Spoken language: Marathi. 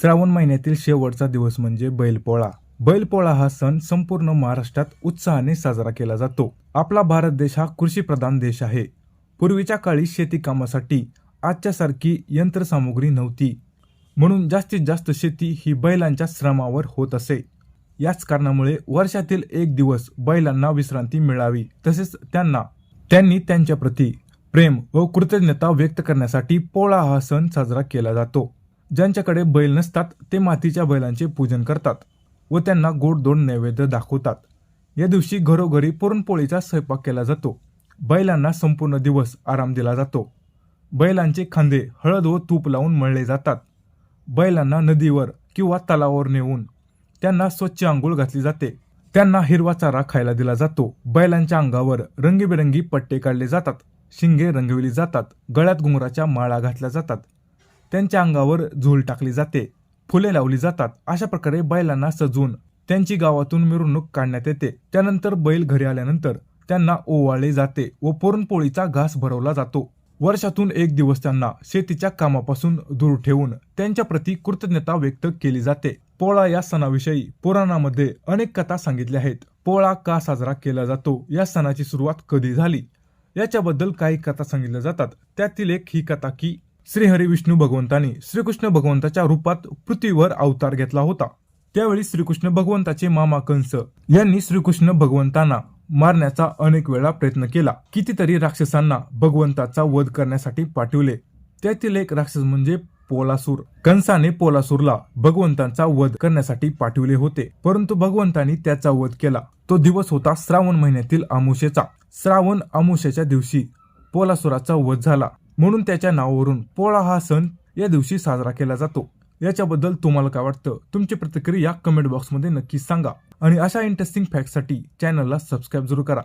श्रावण महिन्यातील शेवटचा दिवस म्हणजे बैलपोळा. बैलपोळा हा सण संपूर्ण महाराष्ट्रात उत्साहाने साजरा केला जातो. आपला भारत देश हा कृषीप्रधान देश आहे. पूर्वीच्या काळी शेती कामासाठी आजच्यासारखी यंत्रसामुग्री नव्हती. म्हणून जास्तीत जास्त शेती ही बैलांच्या श्रमावर होत असे. याच कारणामुळे वर्षातील एक दिवस बैलांना विश्रांती मिळावी तसेच त्यांना त्यांनी त्यांच्या प्रति प्रेम व कृतज्ञता व्यक्त करण्यासाठी पोळा हा सण साजरा केला जातो. ज्यांच्याकडे बैल नसतात ते मातीच्या बैलांचे पूजन करतात व त्यांना गोडदोड नैवेद्य दाखवतात. या दिवशी घरोघरी पुरणपोळीचा स्वयंपाक केला जातो. बैलांना संपूर्ण दिवस आराम दिला जातो. बैलांचे खांदे हळद व तूप लावून मळले जातात. बैलांना नदीवर किंवा तलावावर नेऊन त्यांना स्वच्छ आंघोळ घातली जाते. त्यांना हिरवा चारा खायला दिला जातो. बैलांच्या अंगावर रंगीबेरंगी पट्टे काढले जातात. शिंगे रंगविली जातात. गळ्यात घुंगराच्या माळा घातल्या जातात. त्यांच्या अंगावर झोल टाकली जाते. फुले लावली जातात. अशा प्रकारे बैलांना सजवून त्यांची गावातून मिरवणूक काढण्यात येते. त्यानंतर बैल घरी आल्यानंतर त्यांना ओवाळले जाते व पुरणपोळीचा घास भरवला जातो. वर्षातून एक दिवस त्यांना शेतीच्या कामापासून दूर ठेवून त्यांच्या प्रती कृतज्ञता व्यक्त केली जाते. पोळा या सणाविषयी पुराणामध्ये अनेक कथा सांगितल्या आहेत. पोळा का साजरा केला जातो? या सणाची सुरुवात कधी झाली? याच्याबद्दल काही कथा सांगितल्या जातात. त्यातील एक ही कथा की श्रीहरी विष्णू भगवंतानी श्रीकृष्ण भगवंताच्या रूपात पृथ्वीवर अवतार घेतला होता. त्यावेळी श्रीकृष्ण भगवंताचे मामा कंस यांनी श्रीकृष्ण भगवंतांना मारण्याचा अनेक वेळा प्रयत्न केला. कितीतरी राक्षसांना भगवंताचा वध करण्यासाठी पाठवले. त्यातील एक राक्षस म्हणजे पोलासूर. कंसाने पोलासूरला भगवंतांचा वध करण्यासाठी पाठवले होते. परंतु भगवंतांनी त्याचा वध केला. तो दिवस होता श्रावण महिन्यातील अमुषेचा श्रावण अमुषेच्या दिवशी पोलासुराचा वध झाला. म्हणून त्याच्या नावावरून पोळा हा सण या दिवशी साजरा केला जातो. याच्याबद्दल तुम्हाला काय वाटतं? तुमची प्रतिक्रिया कमेंट बॉक्समध्ये नक्की सांगा. आणि अशा इंटरेस्टिंग फॅक्टसाठी चॅनलला सबस्क्राईब जरूर करा.